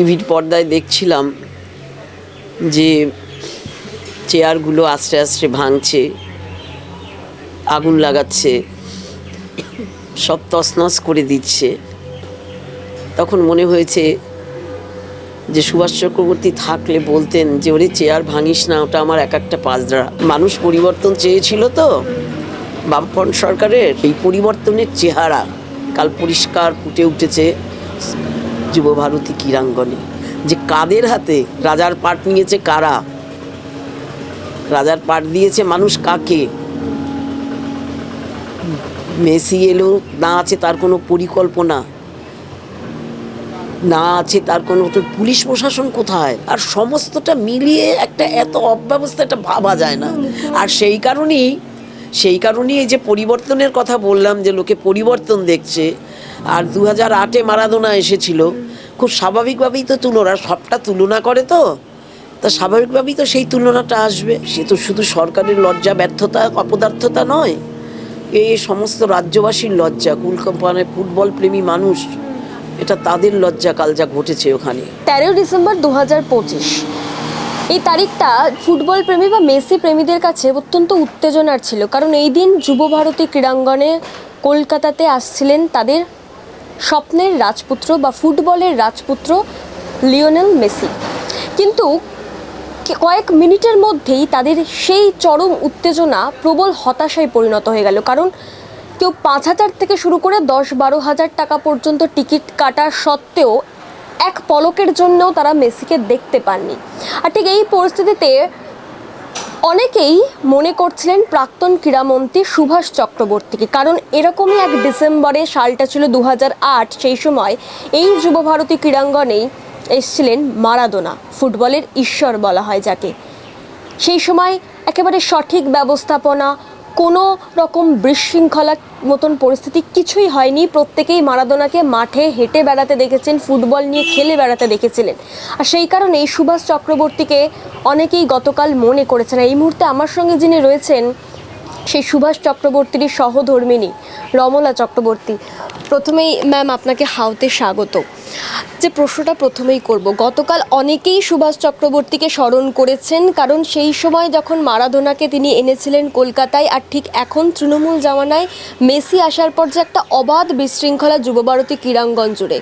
টিভির পর্দায় দেখছিলাম যে চেয়ারগুলো আস্তে আস্তে ভাঙছে, আগুন লাগাচ্ছে, সব তছনছ করে দিচ্ছে। তখন মনে হয়েছে যে সুভাষ চক্রবর্তী থাকলে বলতেন যে, ওরে, চেয়ার ভাঙিস না, ওটা আমার এক একটা পাজরা মানুষ পরিবর্তন চেয়েছিল তো, বামফ্রন্ট সরকারের এই পরিবর্তনের চেহারা। কাল পরিষ্কার ফুটে উঠেছে যুবভারতী ক্রীড়াঙ্গনে। যে কাদের হাতে রাজার পাট নিয়েছে কারা? রাজার পাট দিয়েছে মানুষ কাকে? মেসি এলো, না আছে তার কোনো পরিকল্পনা? না আছে তার কোনো পুলিশ প্রশাসন কোথায়? আর সমস্তটা মিলিয়ে একটা এত অব্যবস্থা, এটা ভাবা যায় না। আর সেই কারণেই সেই কারণেই এই যে পরিবর্তনের কথা বললাম, যে লোকে পরিবর্তন দেখছে। আর দু হাজার আটে মারাদোনা এসেছিল। খুব স্বাভাবিকভাবেই তো তুলনা, সবটা তুলনা করে তো। তা স্বাভাবিকভাবেই তো সেই তুলনাটা আসবে। সে তো শুধু সরকারের লজ্জা, ব্যর্থতা, অপদার্থতা নয়। এই সমস্ত রাজ্যবাসীর লজ্জা, কুল কোম্পানির ফুটবল প্রেমী মানুষ, এটা তাদের লজ্জা কাল যা ঘটেছে ওখানে। তেরোই ডিসেম্বর দু হাজার পঁচিশ। এই তারিখটা ফুটবল প্রেমী বা মেসি প্রেমীদের কাছে অত্যন্ত উত্তেজনার ছিল। কারণ এই দিন যুব ভারতী ক্রীড়াঙ্গনে কলকাতাতে আসছিলেন তাদের স্বপ্নের রাজপুত্র বা ফুটবলের রাজপুত্র লিওনেল মেসি। কিন্তু কয়েক মিনিটের মধ্যেই তাদের সেই চরম উত্তেজনা প্রবল হতাশায় পরিণত হয়ে গেল। কারণ কেউ পাঁচ হাজার থেকে শুরু করে দশ বারো হাজার টাকা পর্যন্ত টিকিট কাটা সত্ত্বেও এক পলকের জন্যও তারা মেসিকে দেখতে পাননি। আর ঠিক এই পরিস্থিতিতে অনেকেই মনে করছিলেন প্রাক্তন ক্রীড়ামন্ত্রী সুভাষ চক্রবর্তীকে, কারণ এরকমই এক ডিসেম্বরে সালটা ছিল দু হাজার আট, সেই সময় এই যুবভারতী ক্রীড়াঙ্গনেই এসছিলেন মারাদোনা, ফুটবলের ঈশ্বর বলা হয় যাকে। সেই সময় একেবারে সঠিক ব্যবস্থাপনা কোনো রকম বিশৃঙ্খলার মতন পরিস্থিতি কিছুই হয়নি। প্রত্যেকেই মারাদোনাকে মাঠে হেঁটে বেড়াতে দেখেছেন, ফুটবল নিয়ে খেলে বেড়াতে দেখেছিলেন। আর সেই কারণেই সুভাষ চক্রবর্তীকে অনেকেই গতকাল মনে করেছেন। এই মুহূর্তে আমার সঙ্গে যিনি রয়েছেন, সেই সুভাষ চক্রবর্তীর সহধর্মিনী রমলা চক্রবর্তী। প্রথমেই ম্যাম, আপনাকে হাউতে স্বাগত যে প্রশ্নটা প্রথমেই করব, গতকাল অনেকেই সুভাষ চক্রবর্তীকে স্মরণ করেছেন, কারণ সেই সময় যখন মারাদোনাকে তিনি এনেছিলেন কলকাতায় আর ঠিক এখন তৃণমূল জামানায়, মেসি আসার পর যে একটা অবাধ বিশৃঙ্খলা যুবভারতী ক্রীড়াঙ্গন জুড়ে।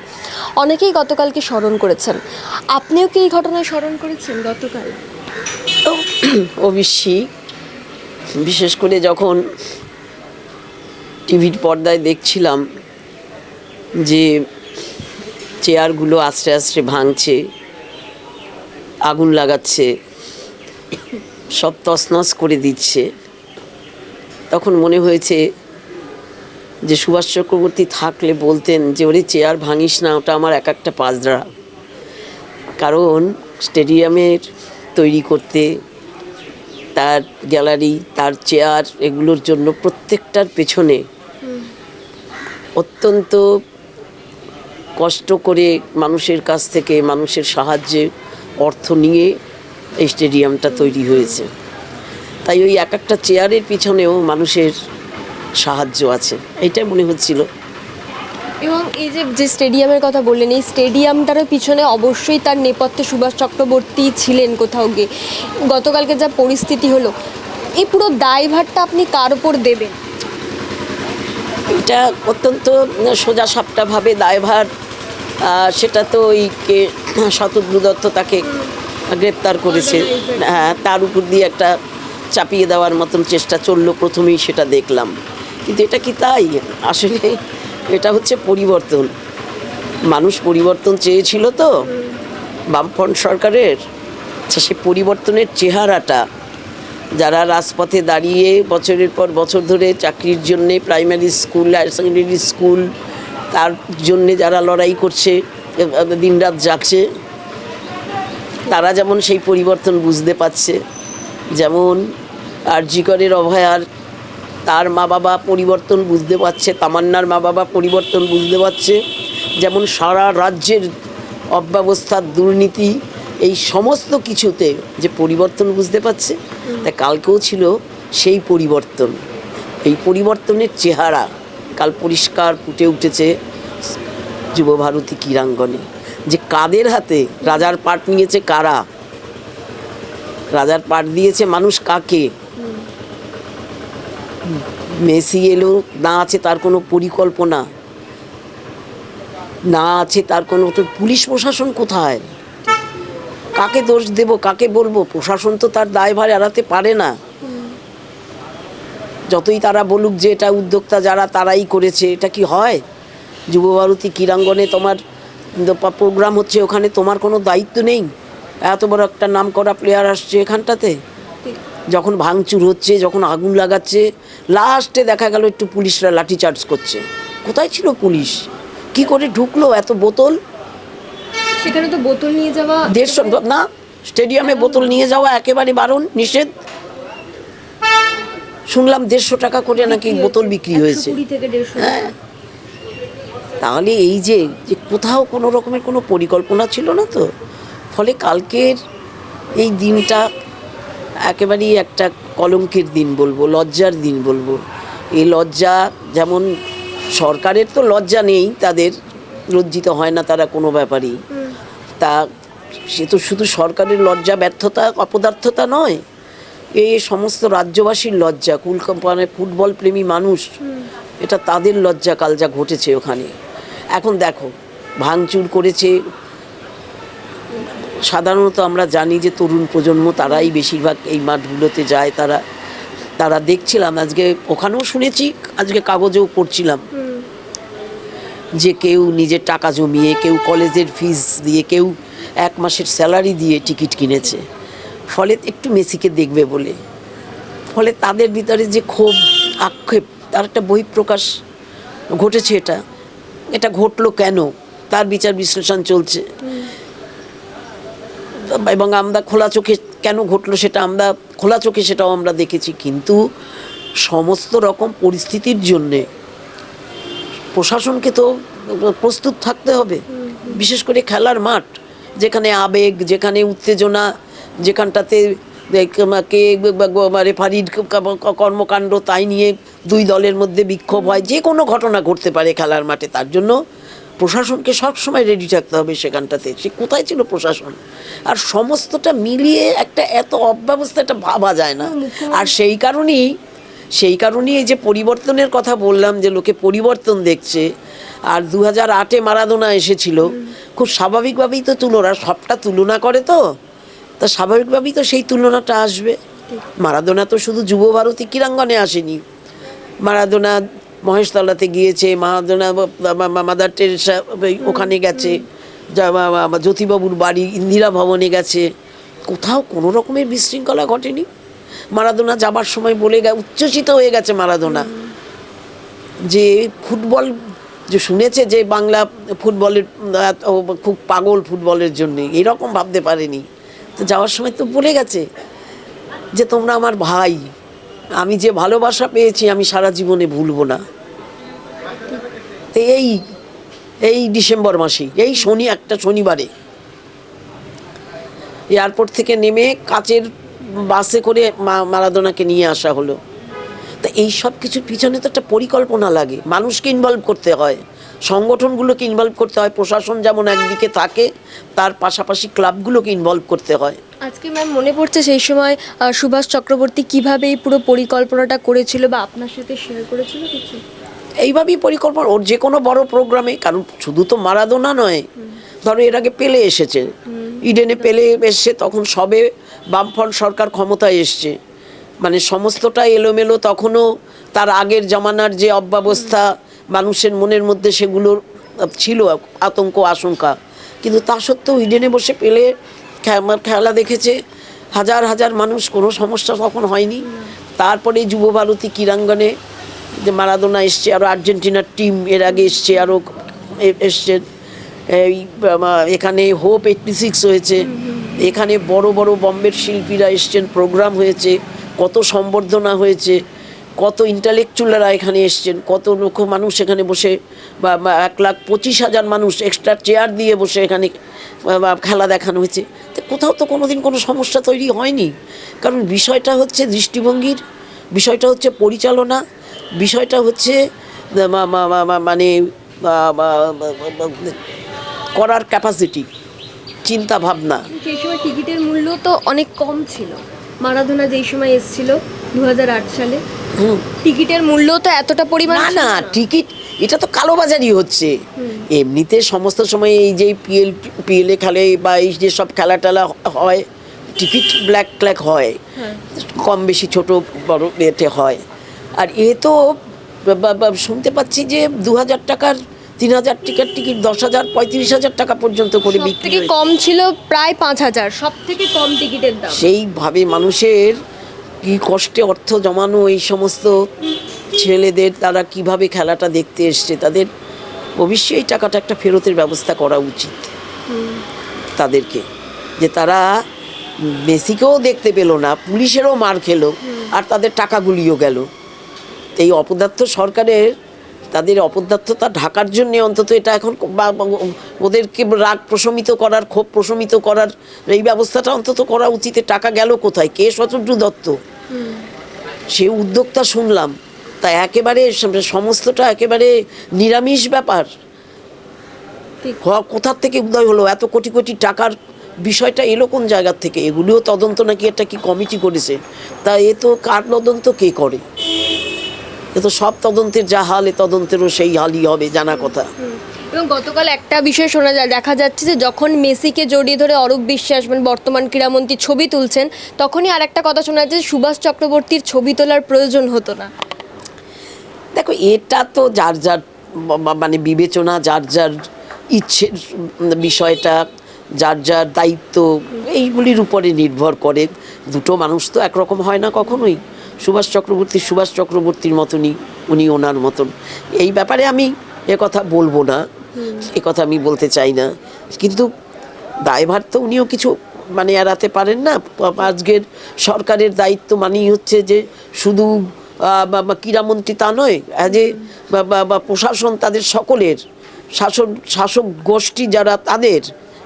অনেকেই গতকালকে স্মরণ করেছেন। আপনিও কি এই ঘটনায় স্মরণ করেছেন গতকাল? অবশ্যই। বিশেষ করে যখন টিভির পর্দায় দেখছিলাম যে চেয়ারগুলো আস্তে আস্তে ভাঙছে আগুন লাগাচ্ছে সব তছনছ করে দিচ্ছে। তখন মনে হয়েছে যে সুভাষ চক্রবর্তী থাকলে বলতেন যে ওরে চেয়ার ভাঙিস না ওটা আমার এক একটা পাজরা কারণ স্টেডিয়ামের তৈরি করতে তার গ্যালারি তার চেয়ার এগুলোর জন্য প্রত্যেকটার পেছনে অত্যন্ত কষ্ট করে মানুষের কাছ থেকে মানুষের সাহায্যে অর্থ নিয়ে এই স্টেডিয়ামটা তৈরি হয়েছে। তাই ওই এক একটা চেয়ারের পিছনেও মানুষের সাহায্য আছে। এটাই মনে হচ্ছিল। এবং এই যে যে স্টেডিয়ামের কথা বললেন এই স্টেডিয়ামটারও পিছনে অবশ্যই তার নেপথ্যে সুভাষ চক্রবর্তী ছিলেন কোথাও গিয়ে। গতকালকে যা পরিস্থিতি হলো এই পুরো দায়ভারটা আপনি কার উপর দেবেন? এটা অত্যন্ত সোজা সাপটাভাবে দায়ভার সেটা তো ওই কে শতদ্রু দত্ত তাকে গ্রেপ্তার করেছে। হ্যাঁ তার উপর দিয়ে একটা চাপিয়ে দেওয়ার মতন চেষ্টা চলল প্রথমেই সেটা দেখলাম। কিন্তু এটা কি তাই? আসলে এটা হচ্ছে পরিবর্তন। মানুষ পরিবর্তন চেয়েছিল তো বামফ্রন্ট সরকারের। আচ্ছা, সে পরিবর্তনের চেহারাটা যারা রাজপথে দাঁড়িয়ে বছরের পর বছর ধরে চাকরির জন্যে primary school higher secondary school তার জন্যে যারা লড়াই করছে দিনরাত যাচ্ছে, তারা যেমন সেই পরিবর্তন বুঝতে পারছে, যেমন আরজিকরের অভয়ার, তার মা বাবা পরিবর্তন বুঝতে পারছে, তামান্নার মা বাবা পরিবর্তন বুঝতে পারছে, যেমন সারা রাজ্যের অব্যবস্থার দুর্নীতি, এই সমস্ত কিছুতে যে পরিবর্তন বুঝতে পারছে, তা কালকেও ছিল সেই পরিবর্তন। এই পরিবর্তনের চেহারা কাল পরিষ্কার ফুটে উঠেছে যুবভারতী ক্রীড়াঙ্গনে। যে কাদের হাতে রাজার পাট নিয়েছে কারা? রাজার পাট দিয়েছে মানুষ কাকে? মেসি এলো, না আছে তার কোনো পরিকল্পনা? না আছে তার কোনো পুলিশ প্রশাসন কোথায়? কাকে দোষ দেব, কাকে বলব? প্রশাসন তো তার দায়ভার এড়াতে পারে না। যতই তারা বলুক যে এটা উদ্যোক্তা যারা তারাই করেছে। এটা কি হয়? যুবভারতী ক্রীড়াঙ্গনে তোমার প্রোগ্রাম হচ্ছে ওখানে তোমার কোনো দায়িত্ব নেই? এত বড় একটা নাম করা প্লেয়ার আসছে এখানটাতে। যখন ভাঙচুর হচ্ছে যখন আগুন লাগাচ্ছে লাস্টে দেখা গেল একটু পুলিশরা লাঠিচার্জ করছে। কোথায় ছিল পুলিশ? কি করে ঢুকলো এত বোতল? সেখানে তো বোতল নিয়ে যাওয়া দেড়শো না স্টেডিয়ামে বোতল নিয়ে যাওয়া একেবারে বারণ নিষেধ। শুনলাম দেড়শো টাকা করে নাকি বোতল বিক্রি হয়েছে। হ্যাঁ। তাহলে এই যে যে কোথাও কোনো রকমের কোনো পরিকল্পনা ছিল না তো? ফলে কালকের এই দিনটা একেবারেই একটা কলঙ্কের দিন বলব লজ্জার দিন বলব। এই লজ্জা যেমন সরকারের তো লজ্জা নেই তাদের লজ্জিত হয় না তারা কোনো ব্যাপারেই। তা সে তো শুধু সরকারের লজ্জা ব্যর্থতা অপদার্থতা নয়। এই সমস্ত রাজ্যবাসীর লজ্জা কুল মানে ফুটবল প্রেমী মানুষ, এটা তাদের লজ্জা কাল যা ঘটেছে ওখানে। এখন দেখো, ভাঙচুর করেছে। সাধারণত আমরা জানি যে তরুণ প্রজন্ম তারাই বেশিরভাগ এই মাঠগুলোতে যায়, তারা তারা দেখছিলাম, আজকে ওখানেও শুনেছি, আজকে কাগজেও পড়ছিলাম। যে কেউ নিজের টাকা জমিয়ে, কেউ কলেজের ফিস দিয়ে, কেউ এক মাসের স্যালারি দিয়ে টিকিট কিনেছে। ফলে একটু মেসিকে দেখবে বলে। ফলে তাদের ভিতরে যে ক্ষোভ, আক্ষেপ, তার একটা বহিঃপ্রকাশ ঘটেছে এটা। এটা ঘটলো কেন? তার বিচার বিশ্লেষণ চলছে। এবং আমরা খোলা চোখে কেন ঘটলো সেটা আমরা, খোলা চোখে সেটাও আমরা দেখেছি। কিন্তু সমস্ত রকম পরিস্থিতির জন্যে প্রশাসনকে তো প্রস্তুত থাকতে হবে। বিশেষ করে খেলার মাঠ, যেখানে আবেগ, যেখানে উত্তেজনা যেখানটাতে কে রেফারির কর্মকাণ্ড তাই নিয়ে দুই দলের মধ্যে বিক্ষোভ হয়, যে কোনো ঘটনা ঘটতে পারে খেলার মাঠে, তার জন্য প্রশাসনকে সবসময় রেডি থাকতে হবে সেখানটাতে। সে কোথায় ছিল প্রশাসন? আর সমস্তটা মিলিয়ে একটা এত অব্যবস্থা, এটা ভাবা যায় না। আর সেই কারণেই সেই কারণেই এই যে পরিবর্তনের কথা বললাম, যে লোকে পরিবর্তন দেখছে, আর দু হাজার আটে মারাদোনা এসেছিল, খুব স্বাভাবিকভাবেই তো তুলনা, সবটা তুলনা করে তো। তা স্বাভাবিকভাবেই তো সেই তুলনাটা আসবে। মারাদোনা তো শুধু যুব ভারতী ক্রীড়াঙ্গনে আসেনি। মারাদোনা মহেশতলাতে গিয়েছে মারাদোনা মাদার টেরেসা ওখানে গেছে জ্যোতিবাবুর বাড়ি ইন্দিরা ভবনে গেছে। কোথাও কোনো রকমের বিশৃঙ্খলা ঘটেনি। মারাদোনা যাবার সময় বলে গে উচ্ছ্বসিত হয়ে গেছে মারাদোনা। যে ফুটবল যে শুনেছে যে বাংলা ফুটবলের খুব পাগল ফুটবলের জন্যে এরকম ভাবতে পারেনি। তো যাওয়ার সময় তো বলে গেছে যে তোমরা আমার ভাই। আমি যে ভালোবাসা পেয়েছি আমি সারা জীবনে ভুলবো না। তো এই এই ডিসেম্বর মাসেই এই শনি, একটা শনিবারে এয়ারপোর্ট থেকে নেমে কাচের বাসে করে মারাদোনাকে নিয়ে আসা হলো। তা এই সব কিছুর পিছনে তো একটা পরিকল্পনা লাগে। মানুষকে ইনভলভ করতে হয়। সংগঠনগুলোকে ইনভলভ করতে হয় প্রশাসন যেমন একদিকে থাকে তার পাশাপাশি ক্লাবগুলোকে ইনভলভ করতে হয়। আজকে ম্যাম মনে পড়ছে সেই সময় সুভাষ চক্রবর্তী কীভাবে এই পুরো পরিকল্পনাটা করেছিল বা আপনার সাথে শেয়ার করেছিল কিছু? এইভাবেই পরিকল্পনা ওর যে কোনো বড় প্রোগ্রামে কারণ শুধু তো মারাদোনা নয় ধরো এর আগে পেলে এসেছে ইডেনে পেলে এসছে তখন সবে বামফ্রন্ট সরকার ক্ষমতায় এসছে। মানে সমস্তটা এলোমেলো তখনও তার আগের জমানার যে অব্যবস্থা মানুষের মনের মধ্যে সেগুলোর ছিল আতঙ্ক, আশঙ্কা। কিন্তু তা সত্ত্বেও ইডেনে বসে পেলে খে- খেলা দেখেছে, হাজার হাজার মানুষ, কোনো সমস্যা তখন হয়নি। তারপরে যুব ভারতী ক্রীড়াঙ্গনে যে মারাদোনা এসছে আরও আর্জেন্টিনার টিম এর আগে এসছে আরও এসছে, এই এখানে হোপ এইটটি সিক্স হয়েছে। এখানে বড় বড় বম্বের শিল্পীরা এসছেন, প্রোগ্রাম হয়েছে, কত সম্বর্ধনা হয়েছে। কত ইন্টালেকচুয়ালরা এখানে এসছেন কত লক্ষ মানুষ এখানে বসে বা এক লাখ পঁচিশ হাজার মানুষ এক্সট্রা চেয়ার দিয়ে বসে এখানে খেলা দেখানো হয়েছে তো কোথাও তো কোনো দিন কোনো সমস্যা তৈরি হয়নি কারণ বিষয়টা হচ্ছে দৃষ্টিভঙ্গির বিষয়টা হচ্ছে পরিচালনা বিষয়টা হচ্ছে মানে করার ক্যাপাসিটি চিন্তা ভাবনা সেই সময় টিকিটের মূল্য তো অনেক কম ছিল মারাদোনা যেই সময় এসেছিল দু হাজার আট সালে। হুম। টিকিটের মূল্য তো এতটা পরিমাণ না না টিকিট এটা তো কালোবাজারি হচ্ছে। এমনিতে সমস্ত সময় এই যে পিএল পিএলএ খেলে বা এই যে সব খেলা টেলা হয় টিকিট ব্ল্যাক ক্ল্যাক হয় হ্যাঁ। কম বেশি ছোট বড় এতে হয়। আর এ তো শুনতে পাচ্ছি যে দু হাজার টাকার তিন হাজার টিকিট টিকিট দশ হাজার পঁয়ত্রিশ হাজার টাকা পর্যন্ত করে বিক্রি থেকে কম ছিল প্রায় পাঁচ হাজার সব থেকে কম টিকিটের দাম। সেইভাবে মানুষের কি কষ্টে অর্থ জমানো এই সমস্ত ছেলেদের তারা কীভাবে খেলাটা দেখতে এসছে তাদের অবশ্যই টাকাটা একটা ফেরতের ব্যবস্থা করা উচিত তাদেরকে। যে তারা মেসিকেও দেখতে পেল না পুলিশেরও মার খেলো আর তাদের টাকাগুলিও গেল। এই অপদার্থ সরকারের তাদের অপদার্থতা ঢাকার জন্য অন্তত এটা এখন ওদেরকে রাগ প্রশমিত করার ক্ষোভ প্রশমিত করার এই ব্যবস্থাটা অন্তত করা উচিত। টাকা গেল কোথায়? কে শতদ্রু দত্ত? সে উদ্যোক্তা শুনলাম। তা একেবারে সমস্তটা একেবারে নিরামিষ ব্যাপার। কোথার থেকে উদয় হলো? এত কোটি কোটি টাকার বিষয়টা এলো কোন জায়গার থেকে? এগুলিও তদন্ত নাকি একটা কি কমিটি করেছে? তা এ তো কার তদন্ত কে করে? এ তো সব তদন্তের যা হাল এ তদন্তেরও সেই হালই হবে জানা কথা। এবং গতকাল একটা বিষয় শোনা যায় দেখা যাচ্ছে যে যখন মেসিকে জড়িয়ে ধরে অরূপ বিশ্বাস মানে বর্তমান ক্রীড়ামন্ত্রী ছবি তুলছেন তখনই আর একটা কথা শোনা যাচ্ছে সুভাষ চক্রবর্তীর ছবি তোলার প্রয়োজন হতো না। দেখো এটা তো যার যার মানে বিবেচনা যার যার ইচ্ছের বিষয়টা যার যার দায়িত্ব এইগুলির উপরে নির্ভর করে। দুটো মানুষ তো একরকম হয় না কখনোই। সুভাষ চক্রবর্তী সুভাষ চক্রবর্তীর মতনই উনি ওনার মতন। এই ব্যাপারে আমি এ কথা বলব না এ কথা আমি বলতে চাই না। কিন্তু দায়ভার তো উনিও কিছু মানে এড়াতে পারেন না। আজকের সরকারের দায়িত্ব মানেই হচ্ছে যে শুধু বা- ক্রীড়ামন্ত্রী তা নয় অ্যাজ এ বা- বা- বা প্রশাসন তাদের সকলের শাসন শাসক গোষ্ঠী যারা তাদের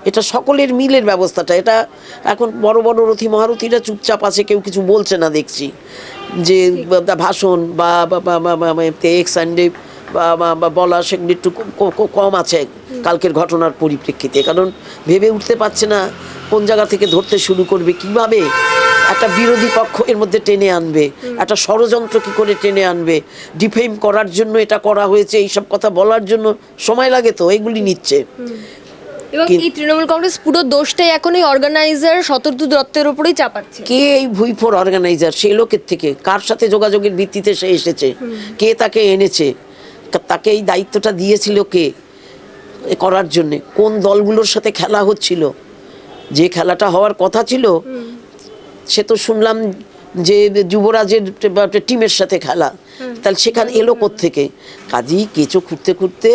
এটা সকলের মিলের ব্যবস্থাটা। এটা এখন বড় বড় রথী মহারথীরা চুপচাপ আছে কেউ কিছু বলছে না দেখছি। যে ভাষণ বা এক্স সানডে বা বলা সেগুলি একটু কম আছে কালকের ঘটনার পরিপ্রেক্ষিতে। কারণ ভেবে উঠতে পারছে না কোন জায়গা থেকে ধরতে শুরু করবে, কীভাবে একটা বিরোধী পক্ষ এর মধ্যে টেনে আনবে, একটা ষড়যন্ত্র কি করে টেনে আনবে ডিফেম করার জন্য এটা করা হয়েছে, এইসব কথা বলার জন্য সময় লাগে তো, এগুলি নিচ্ছে। এবং এই তৃণমূল কংগ্রেস পুরো দোষটাই এখন ওই অর্গানাইজার শতর্দু দত্তের উপরেই চাপাচ্ছে। কে এই ভুইফোর অর্গানাইজার সেই লোকের থেকে। কার সাথে যোগাযোগের ভিত্তিতে সে এসেছে? কে তাকে এনেছে? তাকে এই দায়িত্বটা দিয়েছিল কে? করার জন্যে। কোন দলগুলোর সাথে খেলা হচ্ছিল? যে খেলাটা হওয়ার কথা ছিল সে তো শুনলাম যে যুবরাজের টিমের সাথে খেলা। তাহলে সেখানে এলো থেকে কাজেই কেঁচো খুঁড়তে খুঁড়তে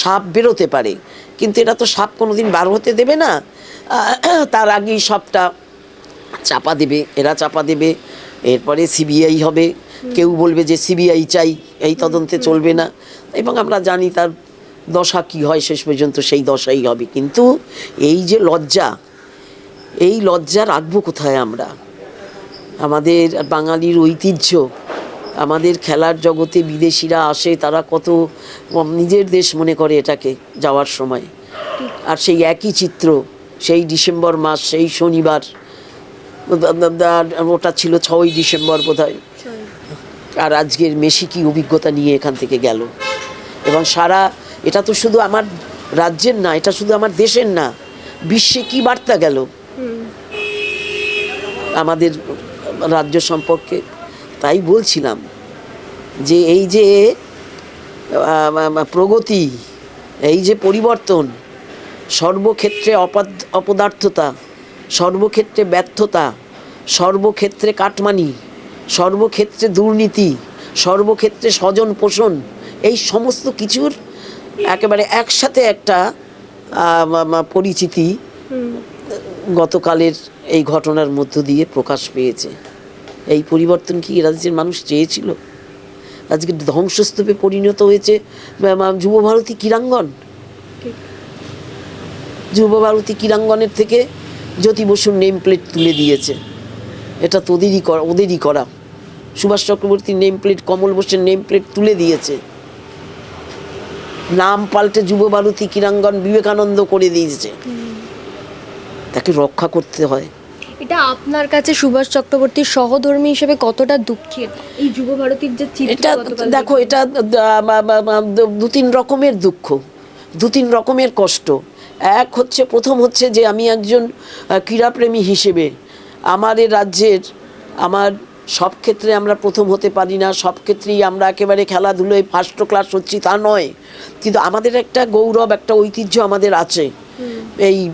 সাপ বেরোতে পারে। কিন্তু এটা তো সাপ কোনোদিন বার হতে দেবে না। তার আগেই সবটা চাপা দেবে, এরা চাপা দেবে, এরপরে সিবিআই হবে। কেউ বলবে যে সিবিআই চাই, এই তদন্তে চলবে না। এবং আমরা জানি তার দশা কি হয়, শেষ পর্যন্ত সেই দশাই হবে। কিন্তু এই যে লজ্জা, এই লজ্জা রাখব কোথায় আমরা? আমাদের বাঙালির ঐতিহ্য আমাদের খেলার জগতে বিদেশিরা আসে তারা কত নিজের দেশ মনে করে এটাকে যাওয়ার সময়। আর সেই একই চিত্র সেই ডিসেম্বর মাস সেই শনিবার ওটা ছিল ছয়ই ডিসেম্বর বোধহয়। আর আজকের মেসি কি অভিজ্ঞতা নিয়ে এখান থেকে গেল। এবং সারা এটা তো শুধু আমার রাজ্যের না এটা শুধু আমার দেশের না বিশ্বে কি বার্তা গেল? আমাদের রাজ্য সম্পর্কে তাই বলছিলাম যে এই যে প্রগতি এই যে পরিবর্তন সর্বক্ষেত্রে অপাদ অপদার্থতা সর্বক্ষেত্রে ব্যর্থতা সর্বক্ষেত্রে কাটমানি সর্বক্ষেত্রে দুর্নীতি সর্বক্ষেত্রে স্বজন পোষণ এই সমস্ত কিছুর একেবারে একসাথে একটা পরিচিতি গতকালের এই ঘটনার মধ্য দিয়ে প্রকাশ পেয়েছে। এই পরিবর্তন কি রাজ্যের মানুষ চেয়েছিল? আজকে ধ্বংসস্তূপে পরিণত হয়েছে যুবভারতী ক্রীড়াঙ্গন। যুবভারতী ক্রীড়াঙ্গনের থেকে জ্যোতি বসুর নেম প্লেট তুলে দিয়েছে। এটা তোদেরই করা, ওদেরই করা। সুভাষ চক্রবর্তীর নেম প্লেট কমল বোসের নেম প্লেট তুলে দিয়েছে। নাম পাল্টে যুব ভারতী ক্রীড়াঙ্গন বিবেকানন্দ করে দিয়েছে। তাকে রক্ষা করতে হয়। এটা আপনার কাছে সুভাষ চক্রবর্তীর সহধর্মী হিসেবে কতটা দুঃখের? এই যুব ভারতীর যে এটা দেখো এটা দা- তিন রকমের দুঃখ দু তিন রকমের কষ্ট। এক হচ্ছে প্রথম হচ্ছে যে আমি একজন ক্রীড়াপ্রেমী হিসেবে আমার এ রাজ্যের আমার সব ক্ষেত্রে আমরা প্রথম হতে পারি না সব ক্ষেত্রেই আমরা একেবারে খেলাধুলোয় ফার্স্ট ক্লাস হচ্ছি তা নয়। কিন্তু আমাদের একটা গৌরব একটা ঐতিহ্য আমাদের আছে। এই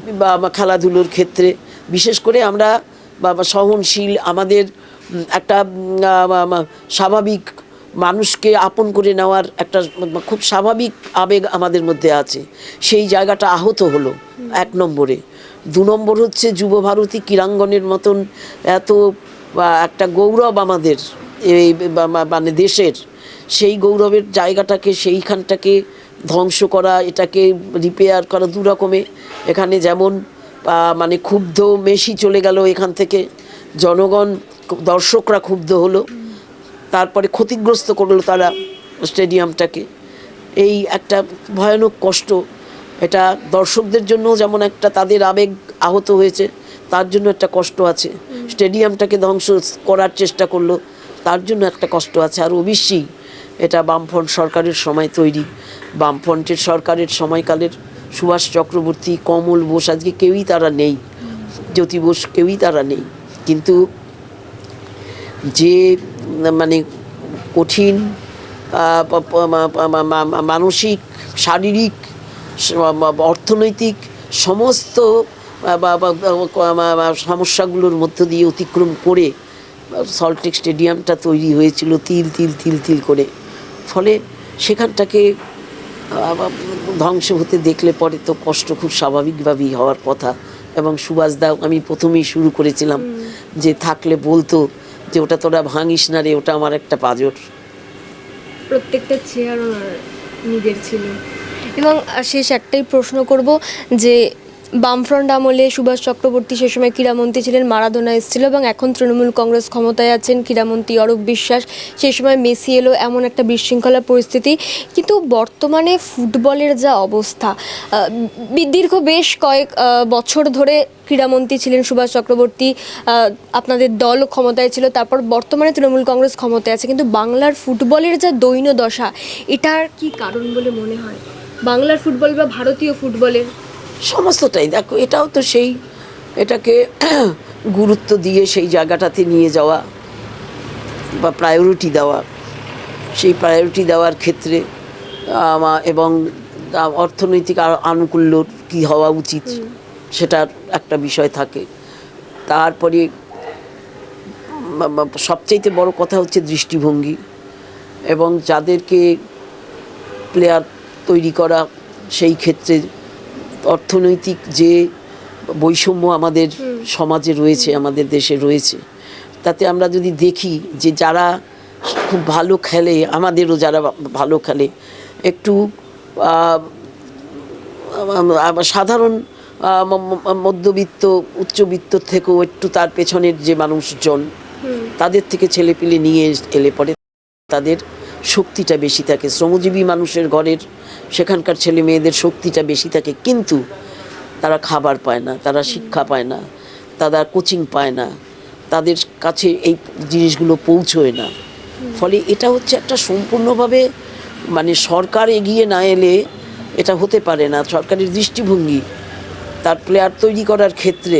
খেলাধুলোর ক্ষেত্রে। বিশেষ করে আমরা সহনশীল আমাদের একটা স্বাভাবিক মানুষকে আপন করে নেওয়ার একটা খুব স্বাভাবিক আবেগ আমাদের মধ্যে আছে। সেই জায়গাটা আহত হলো এক নম্বরে। দু নম্বর হচ্ছে যুব ভারতী ক্রীড়াঙ্গনের মতন এত একটা গৌরব আমাদের এই মানে দেশের। সেই গৌরবের জায়গাটাকে, সেইখানটাকে ধ্বংস করা, এটাকে রিপেয়ার করা দু রকমে। এখানে যেমন মানে ক্ষুব্ধ মেশি চলে গেল এখান থেকে। জনগণ, দর্শকরা ক্ষুব্ধ হলো। তারপরে ক্ষতিগ্রস্ত করল তারা স্টেডিয়ামটাকে। এই একটা ভয়ানক কষ্ট। এটা দর্শকদের জন্য যেমন একটা তাদের আবেগ আহত হয়েছে, তার জন্য একটা কষ্ট আছে। স্টেডিয়ামটাকে ধ্বংস করার চেষ্টা করল, তার জন্য একটা কষ্ট আছে। আর অবশ্যই এটা বামফ্রন্ট সরকারের সময় তৈরি। বামফ্রন্টের সরকারের সময়কালের সুভাষ চক্রবর্তী, কমল বোস, আজকে কেউই তারা নেই। জ্যোতি বোস, কেউই তারা নেই। কিন্তু যে মানে কঠিন মানসিক, শারীরিক অর্থনৈতিক সমস্ত সমস্যাগুলোর মধ্য দিয়ে অতিক্রম করে সল্টলেক স্টেডিয়ামটা তৈরি হয়েছিল তিল তিল তিল তিল করে। ফলে সেখানটাকে ধ্বংস হতে দেখলে পরে তো কষ্ট খুব স্বাভাবিকভাবেই হওয়ার কথা। এবং সুভাষ দাও আমি প্রথমেই শুরু করেছিলাম যে থাকলে বলতো যে ওটা তোরা ভাঙিস না রে ওটা আমার একটা পাজর। প্রত্যেকটা চেয়ার নিজের ছিল। এবং শেষ একটাই প্রশ্ন করব যে বামফ্রন্ট আমলে সুভাষ চক্রবর্তী সে সময় ক্রীড়ামন্ত্রী ছিলেন, মারাদোনা এসেছিল এবং এখন তৃণমূল কংগ্রেস ক্ষমতায় আছেন ক্রীড়ামন্ত্রী অরূপ বিশ্বাস। সেই সময় মেসি এলো, এমন একটা বিশৃঙ্খলা পরিস্থিতি। কিন্তু বর্তমানে ফুটবলের যা অবস্থা দীর্ঘ বেশ কয়েক বছর ধরে ক্রীড়ামন্ত্রী ছিলেন সুভাষ চক্রবর্তী। আপনাদের দল ক্ষমতায় ছিল, তারপর বর্তমানে তৃণমূল কংগ্রেস ক্ষমতায় আছে। কিন্তু বাংলার ফুটবলের যা দৈন্য দশা এটার কি কারণ বলে মনে হয়? বাংলার ফুটবল বা ভারতীয় ফুটবলের? সমস্তটাই। দেখো এটাও তো সেই এটাকে গুরুত্ব দিয়ে সেই জায়গাটাতে নিয়ে যাওয়া বা প্রায়োরিটি দেওয়া। সেই প্রায়োরিটি দেওয়ার ক্ষেত্রে এবং অর্থনৈতিক আনুকূল্য কী হওয়া উচিত সেটার একটা বিষয় থাকে। তারপরে সবচাইতে বড় কথা হচ্ছে দৃষ্টিভঙ্গি এবং যাদেরকে প্লেয়ার তৈরি করা সেই ক্ষেত্রে অর্থনৈতিক যে বৈষম্য আমাদের সমাজে রয়েছে আমাদের দেশে রয়েছে তাতে আমরা যদি দেখি যে যারা খুব ভালো খেলে আমাদেরও যারা ভালো খেলে একটু সাধারণ মধ্যবিত্ত উচ্চবিত্ত থেকেও একটু তার পেছনের যে মানুষজন তাদের থেকে ছেলেপিলে নিয়ে এলে পরে তাদের শক্তিটা বেশি থাকে। শ্রমজীবী মানুষের ঘরের সেখানকার ছেলে মেয়েদের শক্তিটা বেশি থাকে কিন্তু তারা খাবার পায় না তারা শিক্ষা পায় না তারা কোচিং পায় না তাদের কাছে এই জিনিসগুলো পৌঁছয় না। ফলে এটা হচ্ছে একটা সম্পূর্ণভাবে মানে সরকার এগিয়ে না এলে এটা হতে পারে না। সরকারের দৃষ্টিভঙ্গি তার প্লেয়ার তৈরি করার ক্ষেত্রে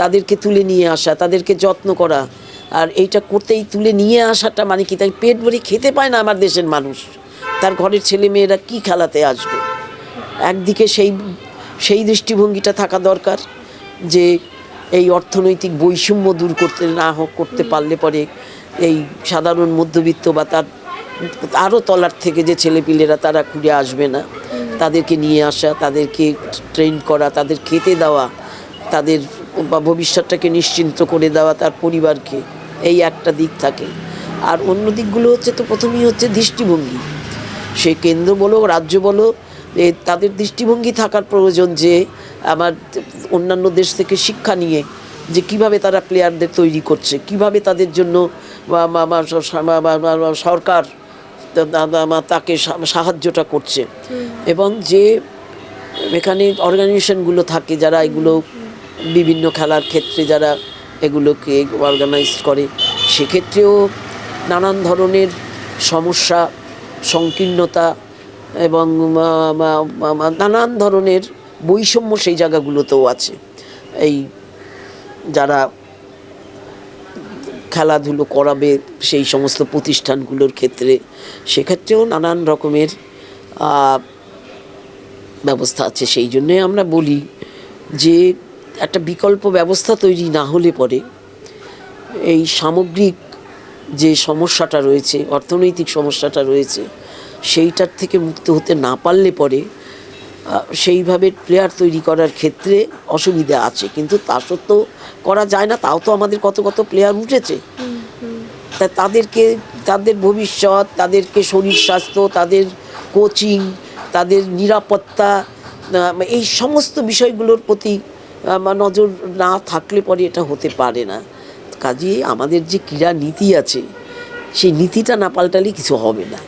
তাদেরকে তুলে নিয়ে আসা তাদেরকে যত্ন করা আর এইটা করতেই তুলে নিয়ে আসাটা মানে কি, তাই পেট ভরে খেতে পায় না আমার দেশের মানুষ। তার ঘরের ছেলে মেয়েরা কী খেলাতে আসবে? একদিকে সেই সেই দৃষ্টিভঙ্গিটা থাকা দরকার যে এই অর্থনৈতিক বৈষম্য দূর করতে না হোক, করতে পারলে পরে এই সাধারণ মধ্যবিত্ত বা তার আরও তলার থেকে যে ছেলেপিলেরা তারা ঘুরে আসবে না। তাদেরকে নিয়ে আসা, তাদেরকে ট্রেন করা, তাদের খেতে দেওয়া, তাদের বা ভবিষ্যৎটাকে নিশ্চিন্ত করে দেওয়া তার পরিবারকে। এই একটা দিক থাকে। আর অন্য দিকগুলো হচ্ছে তো প্রথমেই হচ্ছে দৃষ্টিভঙ্গি। সে কেন্দ্র বলো রাজ্য বলো তাদের দৃষ্টিভঙ্গি থাকার প্রয়োজন যে আমার অন্যান্য দেশ থেকে শিক্ষা নিয়ে যে কীভাবে তারা প্লেয়ারদের তৈরি করছে কীভাবে তাদের জন্য সরকার তাকে সাহায্যটা করছে। এবং যে এখানে অর্গানাইজেশনগুলো থাকে যারা এগুলো বিভিন্ন খেলার ক্ষেত্রে যারা এগুলোকে অর্গানাইজ করে। সেক্ষেত্রেও নানান ধরনের সমস্যা, সংকীর্ণতা এবং নানান ধরনের বৈষম্য সেই জায়গাগুলোতেও আছে। এই যারা খেলাধুলো করাবে সেই সমস্ত প্রতিষ্ঠানগুলোর ক্ষেত্রে সেক্ষেত্রেও নানান রকমের ব্যবস্থা আছে। সেই জন্যে আমরা বলি যে একটা বিকল্প ব্যবস্থা তৈরি না হলে পরে এই সামগ্রিক যে সমস্যাটা রয়েছে, অর্থনৈতিক সমস্যাটা রয়েছে, সেইটার থেকে মুক্ত হতে না পারলে পরে সেইভাবে প্লেয়ার তৈরি করার ক্ষেত্রে অসুবিধা আছে। কিন্তু তা সত্ত্বেও করা যায় না, তাও তো আমাদের কত কত প্লেয়ার উঠেছে। তা তাদেরকে, তাদের ভবিষ্যৎ, তাদেরকে শরীর স্বাস্থ্য, তাদের কোচিং, তাদের নিরাপত্তা এই সমস্ত বিষয়গুলোর প্রতি নজর না থাকলে পরে এটা হতে পারে না। কাজে আমাদের যে ক্রীড়া নীতি আছে, সেই নীতিটা না পাল্টালে কিছু হবে না।